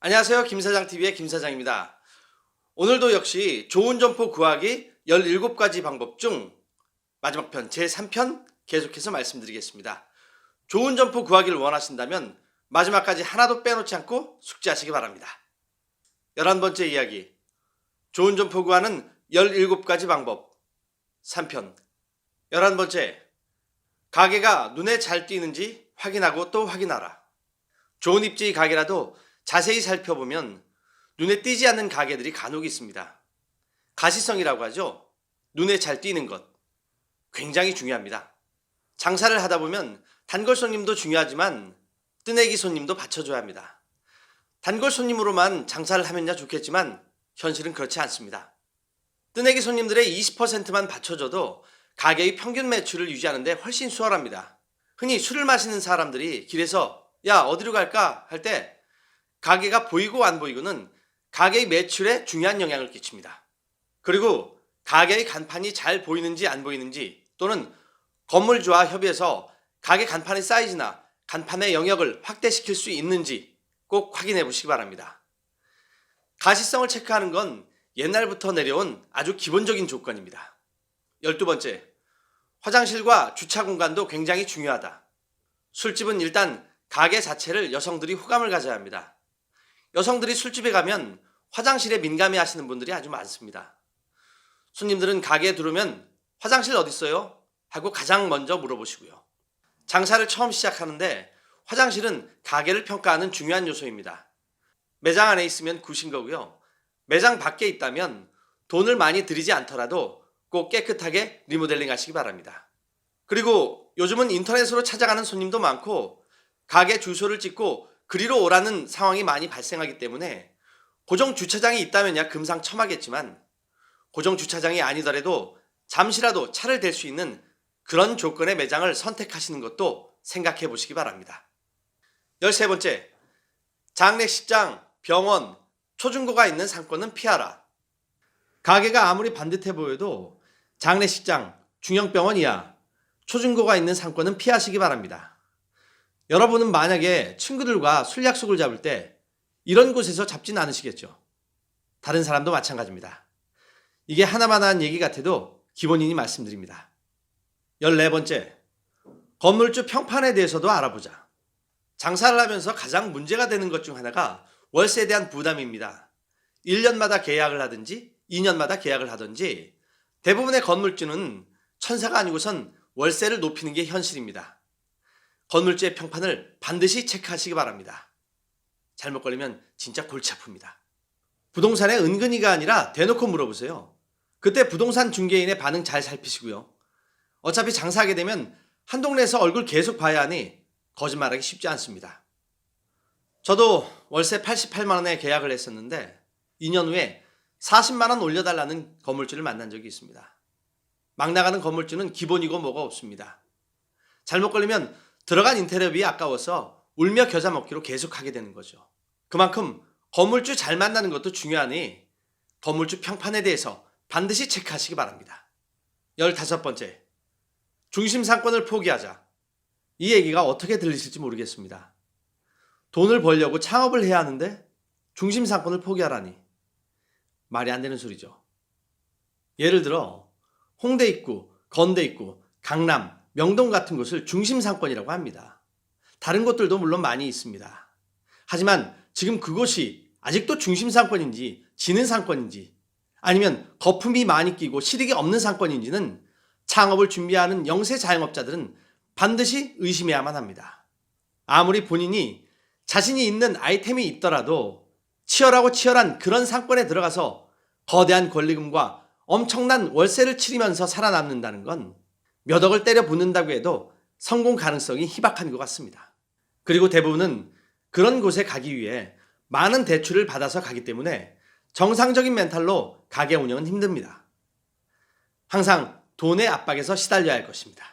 안녕하세요. 김사장TV의 김사장입니다. 오늘도 역시 좋은 점포 구하기 17가지 방법 중 마지막 편 제3편 계속해서 말씀드리겠습니다. 좋은 점포 구하기를 원하신다면 마지막까지 하나도 빼놓지 않고 숙지하시기 바랍니다. 11번째 이야기 좋은 점포 구하는 17가지 방법 3편 11번째 가게가 눈에 잘 띄는지 확인하고 또 확인하라. 좋은 입지 가게라도 자세히 살펴보면 눈에 띄지 않는 가게들이 간혹 있습니다. 가시성이라고 하죠. 눈에 잘 띄는 것. 굉장히 중요합니다. 장사를 하다 보면 단골 손님도 중요하지만 뜨내기 손님도 받쳐줘야 합니다. 단골 손님으로만 장사를 하면야 좋겠지만 현실은 그렇지 않습니다. 뜨내기 손님들의 20%만 받쳐줘도 가게의 평균 매출을 유지하는데 훨씬 수월합니다. 흔히 술을 마시는 사람들이 길에서 야 어디로 갈까 할 때 가게가 보이고 안 보이고는 가게의 매출에 중요한 영향을 끼칩니다. 그리고 가게의 간판이 잘 보이는지 안 보이는지 또는 건물주와 협의해서 가게 간판의 사이즈나 간판의 영역을 확대시킬 수 있는지 꼭 확인해 보시기 바랍니다. 가시성을 체크하는 건 옛날부터 내려온 아주 기본적인 조건입니다. 12번째, 화장실과 주차 공간도 굉장히 중요하다. 술집은 일단 가게 자체를 여성들이 호감을 가져야 합니다. 여성들이 술집에 가면 화장실에 민감해 하시는 분들이 아주 많습니다. 손님들은 가게에 들어오면 화장실 어디 있어요? 하고 가장 먼저 물어보시고요. 장사를 처음 시작하는데 화장실은 가게를 평가하는 중요한 요소입니다. 매장 안에 있으면 굿인 거고요. 매장 밖에 있다면 돈을 많이 들이지 않더라도 꼭 깨끗하게 리모델링 하시기 바랍니다. 그리고 요즘은 인터넷으로 찾아가는 손님도 많고 가게 주소를 찍고 그리로 오라는 상황이 많이 발생하기 때문에 고정 주차장이 있다면야 금상첨화겠지만 고정 주차장이 아니더라도 잠시라도 차를 댈 수 있는 그런 조건의 매장을 선택하시는 것도 생각해 보시기 바랍니다. 13번째, 장례식장, 병원, 초중고가 있는 상권은 피하라. 가게가 아무리 반듯해 보여도 장례식장, 중형병원 이하, 초중고가 있는 상권은 피하시기 바랍니다. 여러분은 만약에 친구들과 술 약속을 잡을 때 이런 곳에서 잡진 않으시겠죠. 다른 사람도 마찬가지입니다. 이게 하나만한 얘기 같아도 기본인이 말씀드립니다. 14번째, 건물주 평판에 대해서도 알아보자. 장사를 하면서 가장 문제가 되는 것 중 하나가 월세에 대한 부담입니다. 1년마다 계약을 하든지 2년마다 계약을 하든지 대부분의 건물주는 천사가 아니고선 월세를 높이는 게 현실입니다. 건물주의 평판을 반드시 체크하시기 바랍니다. 잘못 걸리면 진짜 골치 아픕니다. 부동산에 은근히가 아니라 대놓고 물어보세요. 그때 부동산 중개인의 반응 잘 살피시고요. 어차피 장사하게 되면 한 동네에서 얼굴 계속 봐야 하니 거짓말하기 쉽지 않습니다. 저도 월세 88만 원에 계약을 했었는데 2년 후에 40만 원 올려달라는 건물주를 만난 적이 있습니다. 막 나가는 건물주는 기본이고 뭐가 없습니다. 잘못 걸리면 들어간 인테리어비 아까워서 울며 겨자 먹기로 계속 하게 되는 거죠. 그만큼 건물주 잘 만나는 것도 중요하니 건물주 평판에 대해서 반드시 체크하시기 바랍니다. 15번째. 중심 상권을 포기하자. 이 얘기가 어떻게 들리실지 모르겠습니다. 돈을 벌려고 창업을 해야 하는데 중심 상권을 포기하라니. 말이 안 되는 소리죠. 예를 들어 홍대 입구, 건대 입구, 강남, 명동 같은 곳을 중심 상권이라고 합니다. 다른 곳들도 물론 많이 있습니다. 하지만 지금 그곳이 아직도 중심 상권인지 지는 상권인지 아니면 거품이 많이 끼고 실익이 없는 상권인지는 창업을 준비하는 영세 자영업자들은 반드시 의심해야만 합니다. 아무리 본인이 자신이 있는 아이템이 있더라도 치열하고 치열한 그런 상권에 들어가서 거대한 권리금과 엄청난 월세를 치르면서 살아남는다는 건 몇 억을 때려 붓는다고 해도 성공 가능성이 희박한 것 같습니다. 그리고 대부분은 그런 곳에 가기 위해 많은 대출을 받아서 가기 때문에 정상적인 멘탈로 가게 운영은 힘듭니다. 항상 돈의 압박에서 시달려야 할 것입니다.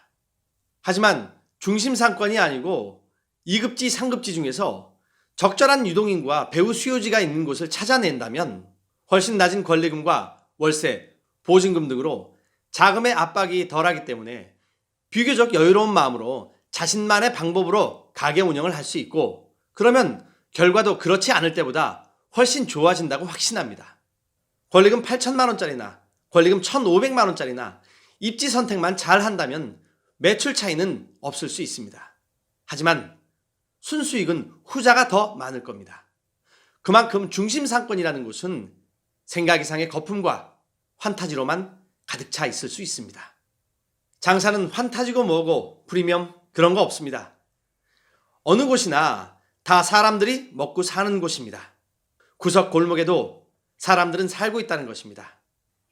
하지만 중심 상권이 아니고 2급지, 3급지 중에서 적절한 유동인과 배후 수요지가 있는 곳을 찾아낸다면 훨씬 낮은 권리금과 월세, 보증금 등으로 자금의 압박이 덜하기 때문에 비교적 여유로운 마음으로 자신만의 방법으로 가게 운영을 할 수 있고 그러면 결과도 그렇지 않을 때보다 훨씬 좋아진다고 확신합니다. 권리금 8천만 원짜리나 권리금 1,500만 원짜리나 입지 선택만 잘 한다면 매출 차이는 없을 수 있습니다. 하지만 순수익은 후자가 더 많을 겁니다. 그만큼 중심 상권이라는 곳은 생각 이상의 거품과 환타지로만 가득 차 있을 수 있습니다. 장사는 환타지고 뭐고 프리미엄 그런 거 없습니다. 어느 곳이나 다 사람들이 먹고 사는 곳입니다. 구석 골목에도 사람들은 살고 있다는 것입니다.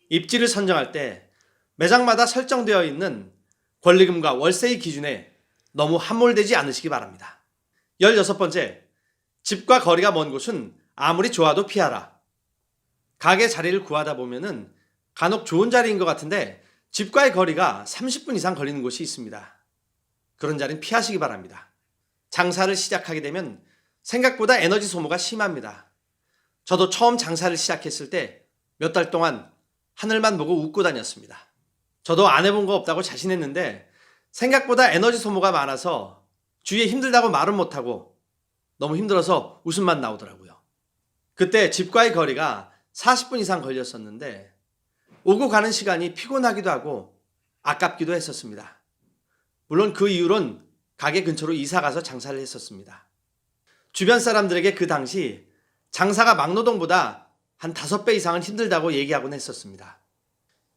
입지를 선정할 때 매장마다 설정되어 있는 권리금과 월세의 기준에 너무 함몰되지 않으시기 바랍니다. 16번째, 집과 거리가 먼 곳은 아무리 좋아도 피하라. 가게 자리를 구하다 보면은 간혹 좋은 자리인 것 같은데 집과의 거리가 30분 이상 걸리는 곳이 있습니다. 그런 자리는 피하시기 바랍니다. 장사를 시작하게 되면 생각보다 에너지 소모가 심합니다. 저도 처음 장사를 시작했을 때 몇 달 동안 하늘만 보고 웃고 다녔습니다. 저도 안 해본 거 없다고 자신했는데 생각보다 에너지 소모가 많아서 주위에 힘들다고 말은 못하고 너무 힘들어서 웃음만 나오더라고요. 그때 집과의 거리가 40분 이상 걸렸었는데 오고 가는 시간이 피곤하기도 하고 아깝기도 했었습니다. 물론 그 이후론 가게 근처로 이사 가서 장사를 했었습니다. 주변 사람들에게 그 당시 장사가 막노동보다 한 다섯 배 이상은 힘들다고 얘기하곤 했었습니다.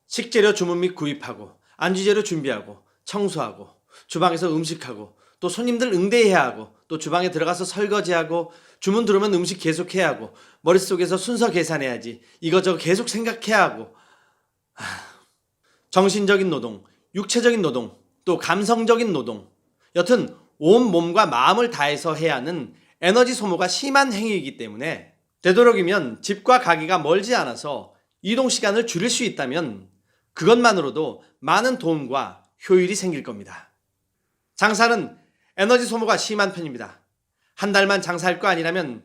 식재료 주문 및 구입하고 안주재료 준비하고 청소하고 주방에서 음식하고 또 손님들 응대해야 하고 또 주방에 들어가서 설거지하고 주문 들어오면 음식 계속 해야 하고 머릿속에서 순서 계산해야지 이거저거 계속 생각해야 하고 하, 정신적인 노동, 육체적인 노동, 또 감성적인 노동 여튼 온 몸과 마음을 다해서 해야 하는 에너지 소모가 심한 행위이기 때문에 되도록이면 집과 가기가 멀지 않아서 이동 시간을 줄일 수 있다면 그것만으로도 많은 도움과 효율이 생길 겁니다. 장사는 에너지 소모가 심한 편입니다. 한 달만 장사할 거 아니라면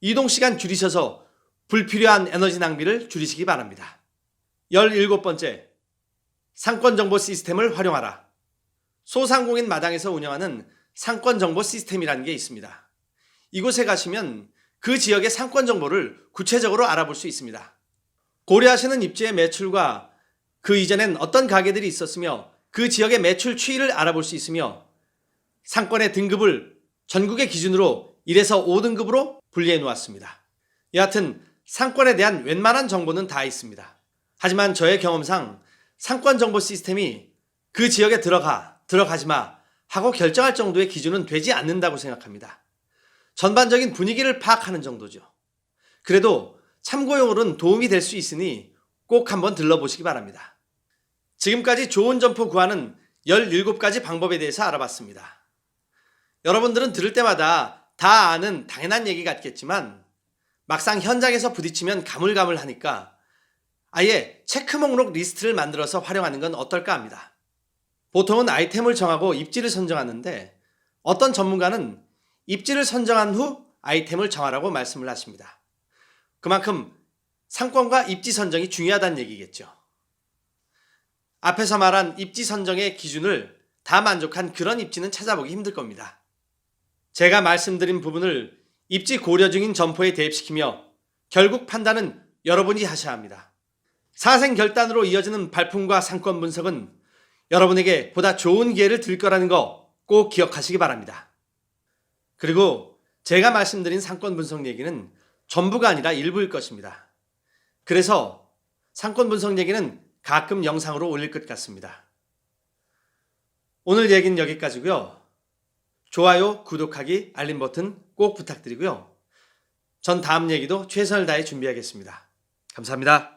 이동 시간 줄이셔서 불필요한 에너지 낭비를 줄이시기 바랍니다. 17번째, 상권 정보 시스템을 활용하라. 소상공인 마당에서 운영하는 상권 정보 시스템이라는 게 있습니다. 이곳에 가시면 그 지역의 상권 정보를 구체적으로 알아볼 수 있습니다. 고려하시는 입지의 매출과 그 이전엔 어떤 가게들이 있었으며 그 지역의 매출 추이를 알아볼 수 있으며 상권의 등급을 전국의 기준으로 1에서 5등급으로 분리해 놓았습니다. 여하튼 상권에 대한 웬만한 정보는 다 있습니다. 하지만 저의 경험상 상권 정보 시스템이 그 지역에 들어가, 들어가지 마 하고 결정할 정도의 기준은 되지 않는다고 생각합니다. 전반적인 분위기를 파악하는 정도죠. 그래도 참고용으로는 도움이 될 수 있으니 꼭 한번 들러보시기 바랍니다. 지금까지 좋은 점포 구하는 17가지 방법에 대해서 알아봤습니다. 여러분들은 들을 때마다 다 아는 당연한 얘기 같겠지만 막상 현장에서 부딪히면 가물가물하니까 아예 체크 목록 리스트를 만들어서 활용하는 건 어떨까 합니다. 보통은 아이템을 정하고 입지를 선정하는데 어떤 전문가는 입지를 선정한 후 아이템을 정하라고 말씀을 하십니다. 그만큼 상권과 입지 선정이 중요하다는 얘기겠죠. 앞에서 말한 입지 선정의 기준을 다 만족한 그런 입지는 찾아보기 힘들 겁니다. 제가 말씀드린 부분을 입지 고려 중인 점포에 대입시키며 결국 판단은 여러분이 하셔야 합니다. 사생 결단으로 이어지는 발품과 상권 분석은 여러분에게 보다 좋은 기회를 들 거라는 거 꼭 기억하시기 바랍니다. 그리고 제가 말씀드린 상권 분석 얘기는 전부가 아니라 일부일 것입니다. 그래서 상권 분석 얘기는 가끔 영상으로 올릴 것 같습니다. 오늘 얘기는 여기까지고요. 좋아요, 구독하기, 알림 버튼 꼭 부탁드리고요. 전 다음 얘기도 최선을 다해 준비하겠습니다. 감사합니다.